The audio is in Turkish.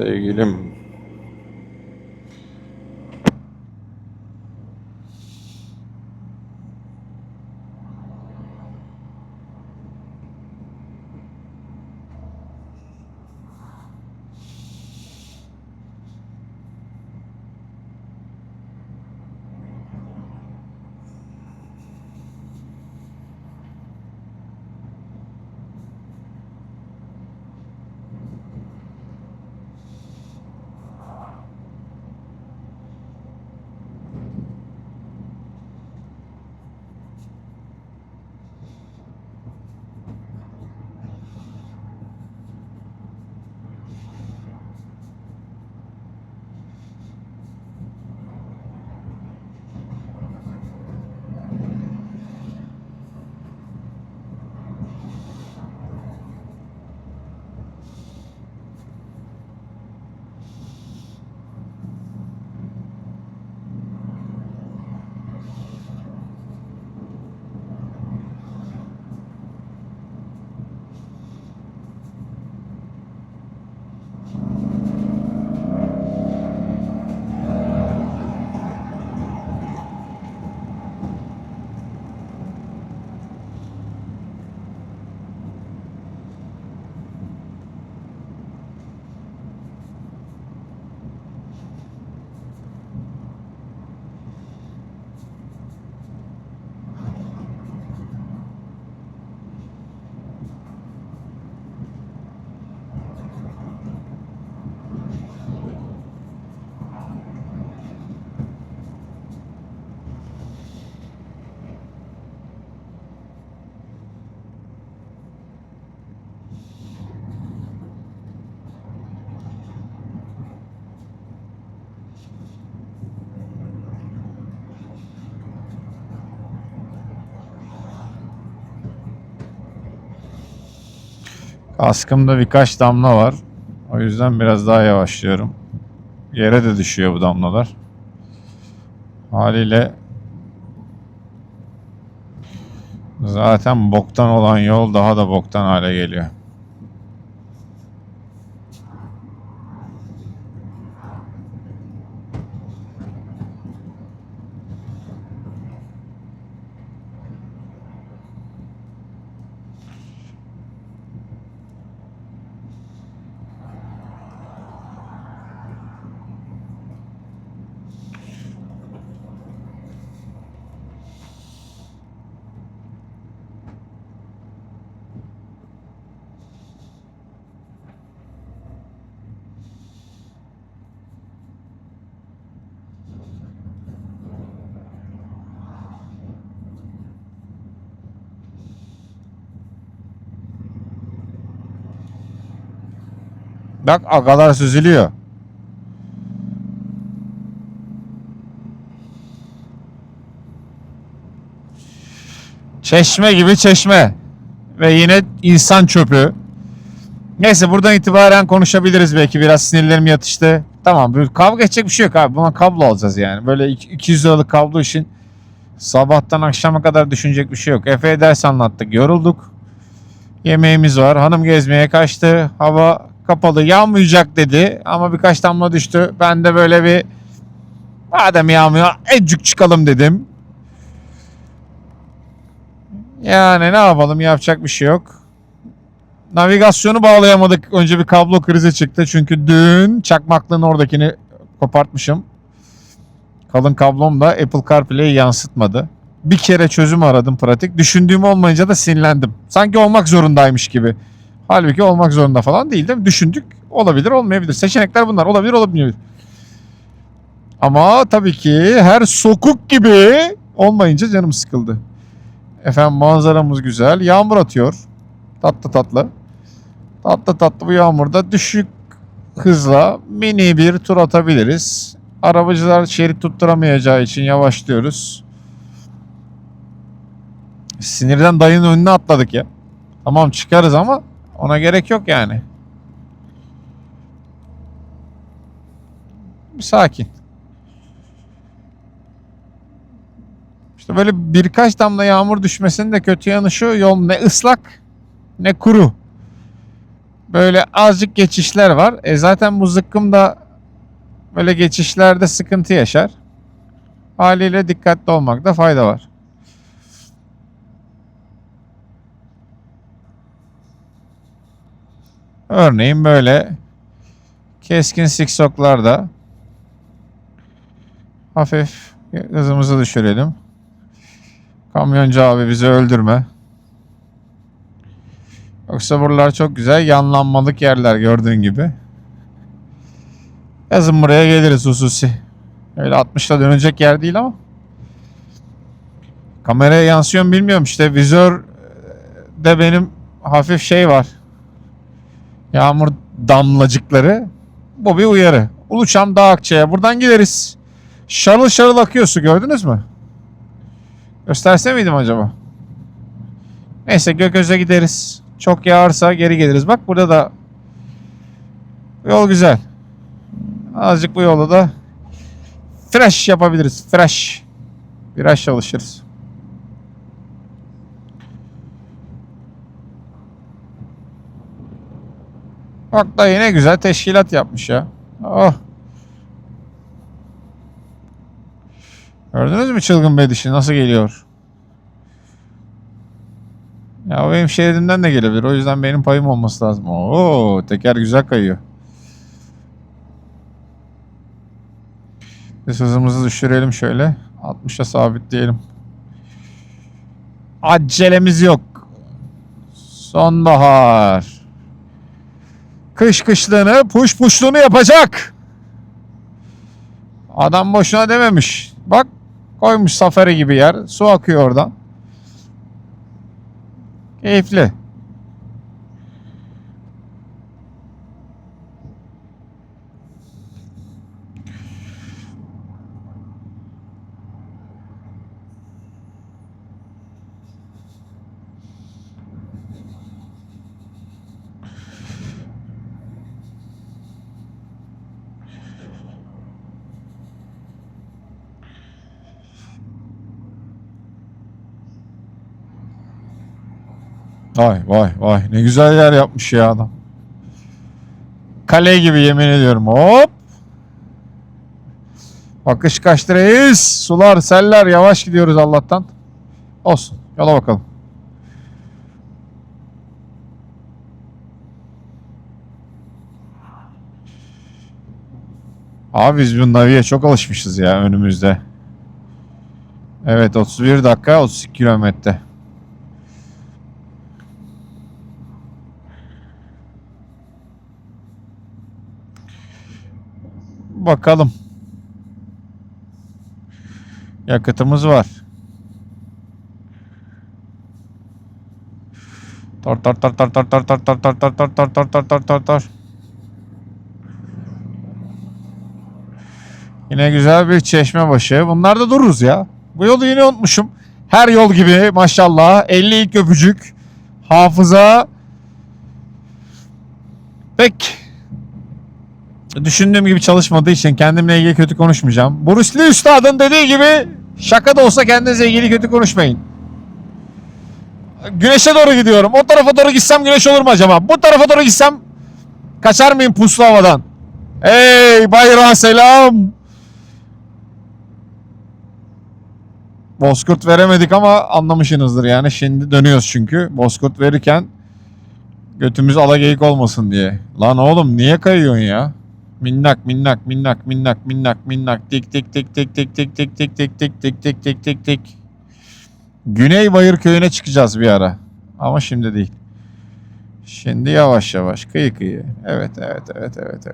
sevgilim. Kaskımda birkaç damla var. O yüzden biraz daha yavaşlıyorum. Yere de düşüyor bu damlalar. Haliyle zaten boktan olan yol daha da boktan hale geliyor. Bak agalar süzülüyor. Çeşme gibi çeşme. Ve yine insan çöpü. Neyse buradan itibaren konuşabiliriz belki biraz sinirlerim yatıştı. Tamam böyle kavga edecek bir şey yok abi. Buna kablo alacağız yani. Böyle iki- 200 liralık kablo için sabahtan akşama kadar düşünecek bir şey yok. Efe'ye ders anlattık yorulduk. Yemeğimiz var. Hanım gezmeye kaçtı. Hava kapalı yağmayacak dedi. Ama birkaç damla düştü. Ben de böyle bir madem yağmıyor ecük çıkalım dedim. Yani ne yapalım yapacak bir şey yok. Navigasyonu bağlayamadık. Önce bir kablo krizi çıktı. Çünkü dün çakmaklığın oradakini kopartmışım. Kalın kablom da Apple CarPlay'i yansıtmadı. Bir kere çözüm aradım pratik. Düşündüğüm olmayınca da sinirlendim. Sanki olmak zorundaymış gibi. Halbuki olmak zorunda falan değil değil mi? Düşündük. Olabilir olmayabilir. Seçenekler bunlar. Olabilir olabilir. Ama tabii ki her sokuk gibi olmayınca canım sıkıldı. Efendim manzaramız güzel. Yağmur atıyor. Tatlı tatlı. Tatlı tatlı bu yağmurda düşük hızla mini bir tur atabiliriz. Arabacılar şerit tutturamayacağı için yavaşlıyoruz. Sinirden dayının önüne atladık ya. Tamam çıkarız ama ona gerek yok yani. Bir sakin. İşte böyle birkaç damla yağmur düşmesinin de kötü yanı şu yol ne ıslak ne kuru. Böyle azıcık geçişler var. E zaten bu zıkkım da böyle geçişlerde sıkıntı yaşar. Haliyle dikkatli olmakta fayda var. Örneğin böyle keskin siksoklarda hafif hızımızı düşürelim. Kamyoncu abi bizi öldürme. Yoksa buralar çok güzel yanlanmalık yerler gördüğün gibi. Yazın buraya geliriz hususi. Öyle 60'la dönecek yer değil ama. Kameraya yansıyor mu bilmiyorum işte vizör de benim hafif şey var. Yağmur damlacıkları. Bu bir uyarı. Uluçam Dağ Akçay'a buradan gideriz. Şarıl şarıl akıyor su gördünüz mü? Gösterse miydim acaba? Neyse Gököz'e gideriz. Çok yağarsa geri geliriz. Bak burada da yol güzel. Azıcık bu yolu da fresh yapabiliriz. Fresh. Biraz çalışırız. Bak da yine güzel teşkilat yapmış ya. Oh. Gördünüz mü çılgın bedişi nasıl geliyor? Ya o benim şeridimden de gelebilir. O yüzden benim payım olması lazım. Oo, teker güzel kayıyor. Biz hızımızı düşürelim şöyle. 60'a sabitleyelim. Acelemiz yok. Sonbahar. Kış kışlığını, puş puşluğunu yapacak. Adam boşuna dememiş. Bak koymuş safari gibi yer. Su akıyor oradan. Keyifli. Vay vay vay ne güzel yer yapmış ya adam. Kale gibi yemin ediyorum. Hop. Bakış kaçtı reis. Sular, seller yavaş gidiyoruz Allah'tan. Olsun. Yola bakalım. Abi biz bu Navi'ye çok alışmışız ya önümüzde. Evet 31 dakika 32 kilometre. Bakalım. Yakıtımız var. Tor tor tor tor tor tor tor tor tor tor tor tor tor tor tor tor tor. Yine güzel bir çeşme başı. Bunlarda dururuz ya. Bu yolu yine unutmuşum. Her yol gibi maşallah. 50 ilk öpücük. Hafıza. Pek düşündüğüm gibi çalışmadığı için kendimle ilgili kötü konuşmayacağım. Bruce Lee üstadın dediği gibi şaka da olsa kendinize ilgili kötü konuşmayın. Güneşe doğru gidiyorum. O tarafa doğru gitsem güneş olur mu acaba? Bu tarafa doğru gitsem kaçar mıyım puslu havadan? Hey bayrağa selam. Bozkurt veremedik ama anlamışsınızdır yani. Şimdi dönüyoruz çünkü. Bozkurt verirken götümüz alageyik olmasın diye. Lan oğlum niye kayıyorsun ya? Minnak minnak minnak minnak minnak minnak tik tik tik tik tik tik tik tik tik tik tik tik tik tik tik. Güney Bayır köyüne çıkacağız bir ara. Ama şimdi değil. Şimdi yavaş yavaş kıyı kıyı. Evet evet evet evet evet.